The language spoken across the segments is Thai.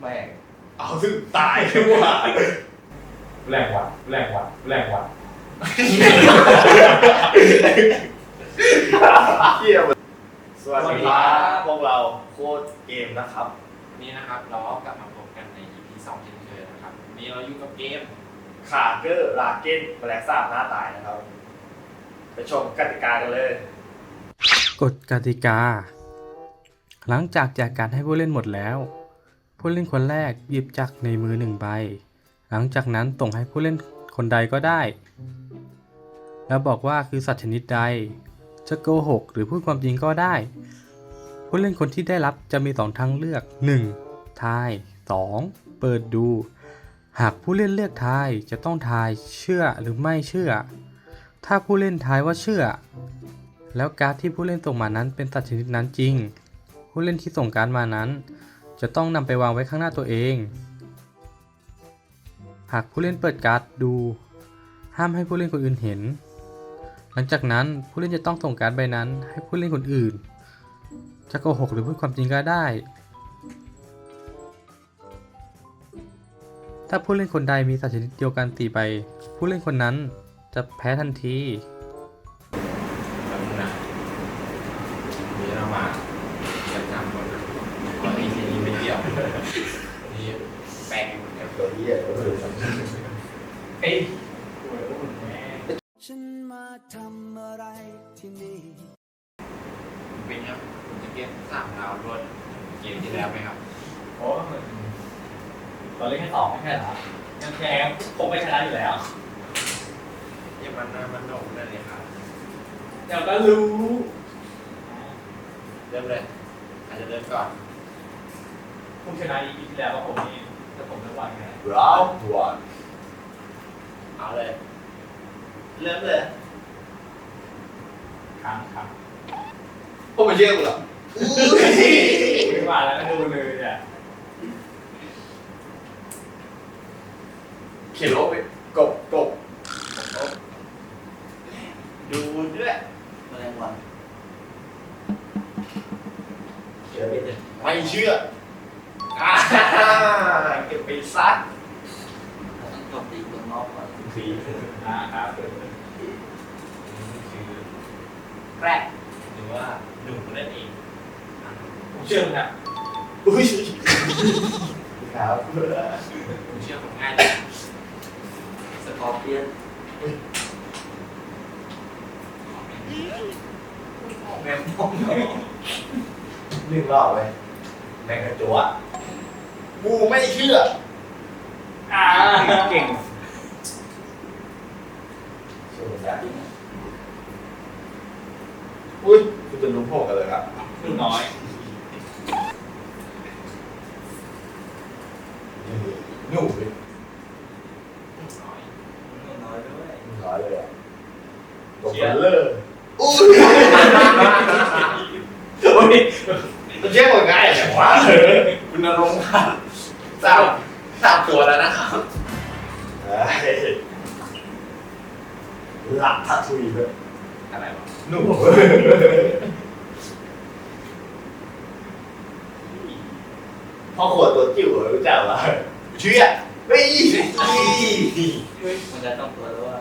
แม่งเอาถึงตายเลยว่ะแรงวัดแรงวัดแรงวัดเที่ยวสวัสดีครับพวกเราโคตรเกมนะครับ วันนี้นะครับเราก็กลับมาพบกันใน EP 2เช่นเคยนะครับวันนี้เราอยู่กับเกมขาเกอร์ลาเก้นแมลงสาบหน้าตายนะครับ ไปชมกติกากันเลย กฎกติกา หลังจากแจกการดให้ผู้เล่นหมดแล้ว ผู้เล่นคนแรกหยิบจักรในมือหนึ่งใบ หลังจากนั้นส่งให้ผู้เล่นคนใดก็ได้ แล้วบอกว่าคือสัตว์ชนิดใด จะโกหกหรือพูดความจริงก็ได้ ผู้เล่นคนที่ได้รับจะมีสองทางเลือก 1. ทาย 2. เปิดดู หากผู้เล่นเลือกทายจะต้องทายเชื่อหรือไม่เชื่อ ถ้าผู้เล่นทายว่าเชื่อ แล้วการ์ดที่ผู้เล่นส่งมานั้นเป็นสัตว์ชนิดนั้นจริง ผู้เล่นที่ส่งการ์ดมานั้น จะต้องนำไปวางไว้ข้างหน้าตัวเอง หากผู้เล่นเปิดการ์ดดู ห้ามให้ผู้เล่นคนอื่นเห็น หลังจากนั้นผู้เล่นจะต้องส่งการ์ดใบนั้น ให้ผู้เล่นคนอื่น จะโกหกหรือพูดความจริงก็ได้ ถ้าผู้เล่นคนใดมีสัตว์ชนิดเดียวกันตีไปผู้เล่นคนนั้นจะแพ้ทันที แบบนึงนะนี่เรามาจัดการหมดนะตอนนี้ทีนี้ไม่เกี่ยวนี่แปลงแบบ ตัวเหี้ยตัวเหี้ย เอ้ยโอ้ยโอ้ยแม่ ฉันมาทำอะไรที่นี่เป็นครับคุณจะเก็บสามดาวรวดเกมที่แล้วไหมครับโอ้ยตอนเล่นแค่สองไม่ใช่เหรอยังแพ้ผมไม่ชนะอยู่แล้วเยี่ยมมันนะมันโดดได้เลยครับเดี๋ยวก็รู้เริ่มเลยอาจจะเริ่มก่อนผู้ชนะ EP ที่แล้วก็ผมนี่แต่ผมไม่ไหวไงราววันเอาเลย เริ่มเลยครั้งครับพวกมันเชื่อกูเหรอไม่ไหวแล้วก็ดูเลยอะเขียนลบไปกบกบดูด้วยแมลงวันเขียนไปเลยไม่เชื่ออ่าเก็บไปซัด เราต้องโจมตีคนน อกก่อนสีอ่าครับนี่คือแรกหรือว่าหนุ่มนั่นเองผมเชื่อมึงอะอุ้ยครับผมเชื่อผมง่ายเลยสกอร์เปียนแม่มองหนึ่งรอบเลยแม่งกระจัวกูไม่เชื่อ อ่า เก่ง เชื่อผมได้อุ้ยกูจะลุ้มพวกกันเลยครับคือน้อยหนูเลยน้อยไม่น้อยด้วยร้อยเลยอะตกกันเลยอุ้ อะไรวะหนูพ่อขวดตัวจิ๋วรู้จักเหรอเชื่อเฮ้ยมันจะต้องตัวแล้วว่า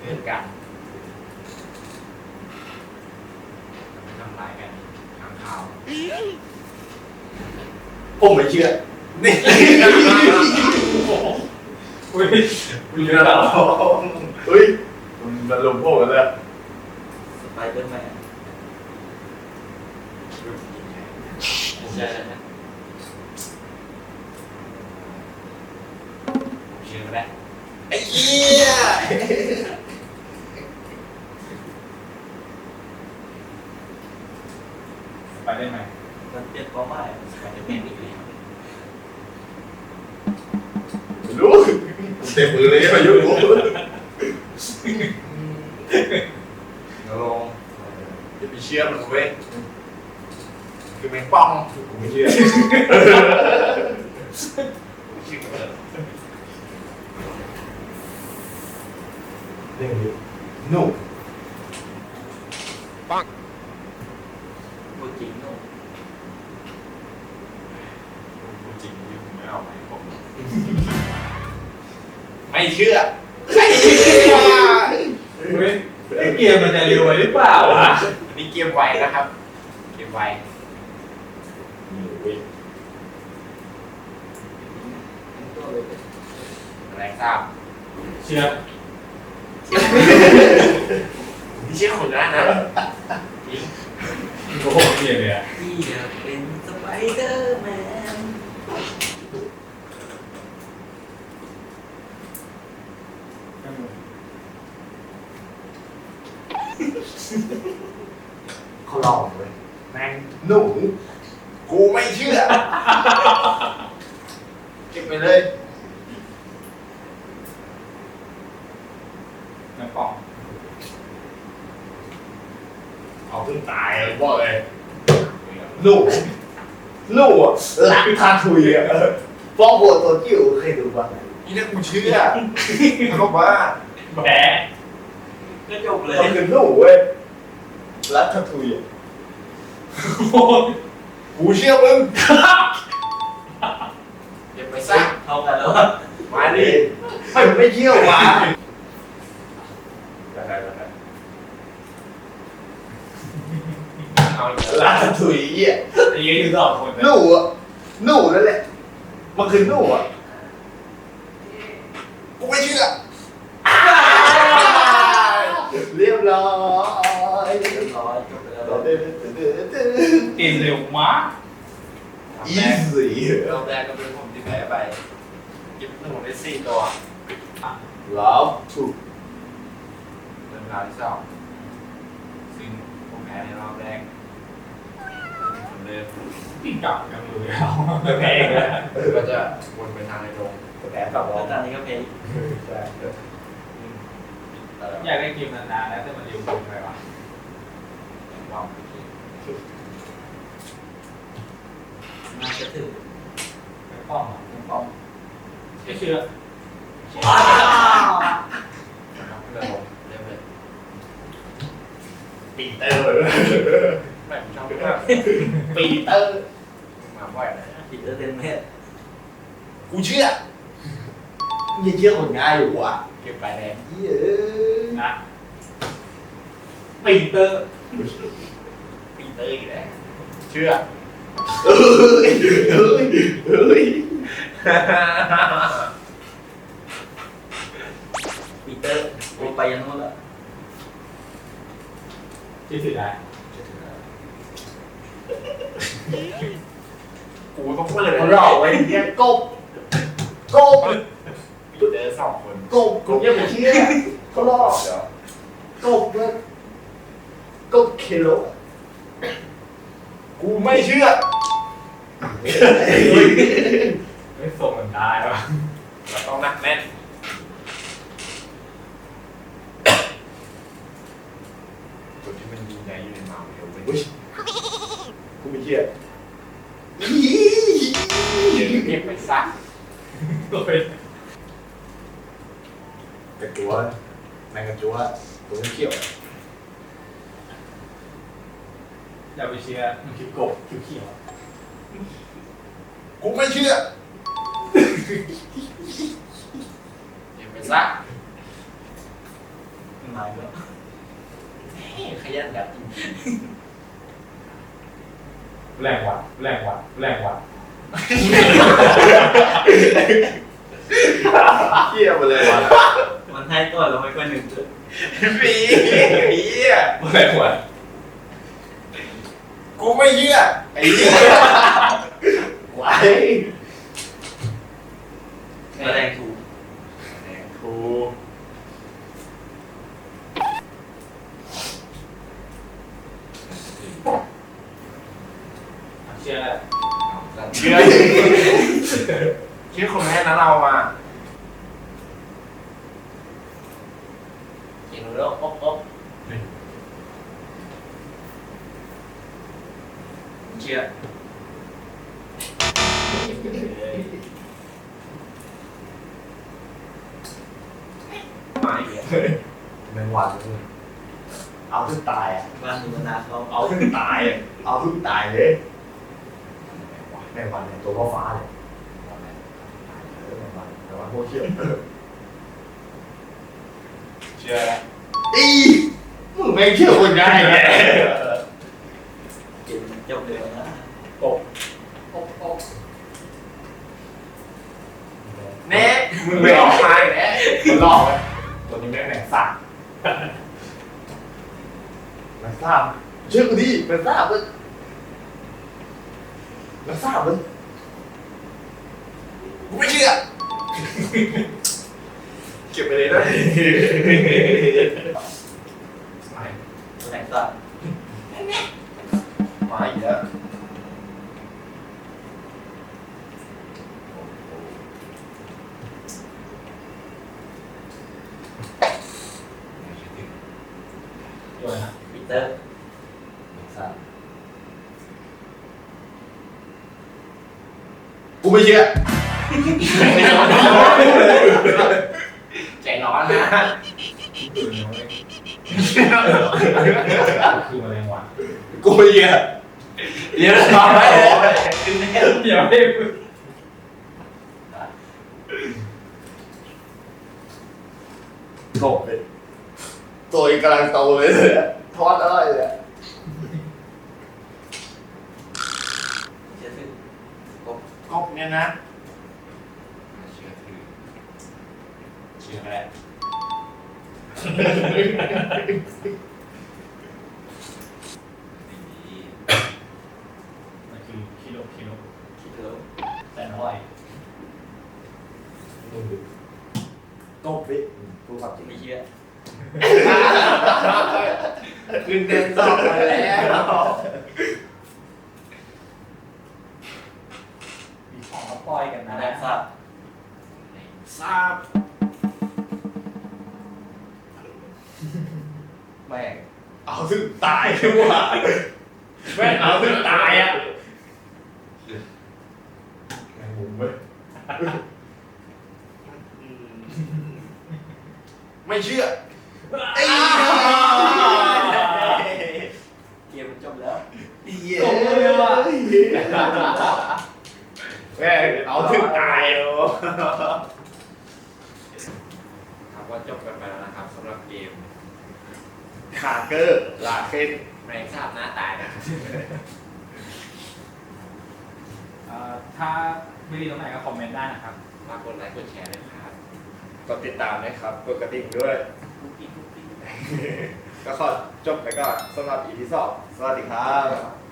เรื่องกันทำลายกันทางข่าวผมไม่เชื่อนี่ อุ้ยคุณเชื่อแล้วเฮ้ยมันมันลงพวกกันเลยสไปเดอร์แมนผมเชื่อแล้วนะผมเชื่อแล้วไอ้เหี้ยไปได้ไหมมันเปลี่ยนเป้าหมายมันจะเป็นอีกแล้ว รู้ เต็มมือเลยมายุกูนลงอย่าไปเชื่อมันเว้ยคือแมงป่องกูไม่เชื่อหนึ่งหนุ่ม เชื่อไม่เชื่อเฮ้ยเกมมันจะเร็วไปหรือเปล่าวะอันนี้เกมไวนะครับ เกมไวนี่เว้ยอะไรทราบเชื่อนี่เชื่อคนนั้นนะจริงโอ้โหเกมเลยอะที่อยากเป็นสไปเดอร์แมน เขาลองเว้ยแม่งหนูกูไม่เชื่อเก็บไปเลยแม่ป่องเอาเพิ่งตายเลยบอกเลยหนูหนูอะรักทาทุยอะฟองโบตัวจิ๋วเคยดูป่ะนี่ถ้ากูเชื่อเขาบอกว่าแหม ก็จบเลยมันคือหนูเว้ยรักทาทุยอะโอ้โหกูเชื่อมึงเก็บไปซะเท่ากันแล้วมาดิไม่ไม่เชื่อวะรักทาทุยอะไอ้ยี่คือสองคนหนูอะหนูนั่นแหละมันคือหนูอะกูไม่เชื่อเรียบร้อย เรียบร้อยจบไปแล้ว เกมเร็วมากอีซี่รอบแรกก็เป็นผมที่แพ้ไปเก็บหนูได้สี่ตัวแล้วถูกเรื่องราวที่สองซึ่งผมแพ้ในรอบแรกเหมือนเดิมติดกับกันเลยเอาแพ้อีกแล้วก็จะวนไปทางในโรงแอบกลับแล้เราวตอนนี้ก็เพลงใช่แต่อยากได้เกมนานๆแล้วแต่มันเร็วเกินไปวะความ น่าจะถึงแม่ป่องอะแม่ป่องไม่เชื่อว้าวนะครับเรื่องผมเริ่มเลยปีเตอร์ไม่ผมชอบมากปีเตอร์มาบ่อยนะผิดเออเทนเมสกูเชื่อมึงเชื่อคนง่ายอยู่วะเก็บไปแดงเย้นะปีเตอร์ปีเตอร์อีกแล้วเชื่อ เอ้ยเอ้ยเอ้ยปีเตอร์โอไปยันนู้นล้วที่สุดได้วกูต้องพูดเลยเขาหล่อไว้เนี่ยกบกบปีเตอร์สองคนกบกูยังไม่เชื่อเขาหล่อเดี๋ยวกบเนี่ยกบเคโล กูไม่เชื่อไม่ส่งมันได้วะเราต้องหนักแน่นตัวที่มันยิงใหญ่อยู่ในมาเวลเว้ยอุ๊ยกูไม่เชื่อเดี๋ยวเก็บไปซักก็เป็นกระจัวแมงกระจัวตัวเขียว อย่าไปเชื่อมันคือกบเขียวกูไม่เชื่อเก็บไปซักหมายแล้วขยันแบบๆแรงว่ะแรงว่ะแรงว่ะเชื่อมาเลยวะมันให้ก่อนเราไม่ค่อยหนึ่งจุดปีเฮียแรงว่ะ กูไม่เชื่อไอ้เหี้ยไว้แมลงถูก กู เชื่อ เชื่อเชื่อคนแม่นะเราอะ กินแล้วอ๊อบอ๊อบ เชื่อมาอีกแล้วแมงวันเลยอเอาถึงตายอะบ้านมีนาเขาเอาถึงตายอะเอาถึงตายเลยแม่งวันเนี่ยตัวพ่อฟ้าเลยเออแม่งวันแม่งวันพวกเชี่ยเชื่อแล้วอีมึงแม่งเชื่อคนง่ายไง เก็บจบเลยนะโอ้โอ๊ะโอ๊ะเน่มึงไม่ออกมาอีกแล้วมันหลอกไหมตัวนี้แม่งแม่งสาบแม่งสาบเชื่อกูดิแม่งสาบเลยแม่งสาบเลยกูไม่เชื่อเก็บไปเลยนะ แสงสัตว์ มาอีกแล้ว โยนนะปีเตอร์ กูไม่เชื่อใจร้อนนะคือมะเร็งวันกูไม่เชื่อเดี๋ยวต่อไปเดี๋ยวไม่โถ่เลยตัวเองกำลังโตเลยเนี่ยทอดอะไรเลย เชื่อถือก บ เนี่ยนะเชื่อถือเชื่อแล้วมันคือคิโลคิโลคิโลแต่น้อยกบพี่กูขับจริงไม่เชื่อขึ้นเดินสอบมาแล้ว เอาถึงตายเลยว่ะแม่งเอาถึงตายอะแม่งมุมเว้ยไม่เชื่อไอ้เกมมันจบแล้วเหี้ยตบมือว่ะ แม่งเอาถึงตายอะครับก็จบกันไปแล้วนะครับสำหรับเกมขาเกอร์ลาเคนแมลงสาบหน้าตายนะเอ่อถ้าไม่ดีตรงไหนก็คอมเมนต์ได้นะครับฝากกดไลค์กดแชร์ด้วยครับกดติดตามนะครับกดกระดิ่งด้วยกุ๊กกิ๊กกุ๊กกิ๊กก็ขอจบไปก่อนสำหรับ EP สองสวัสดีครับ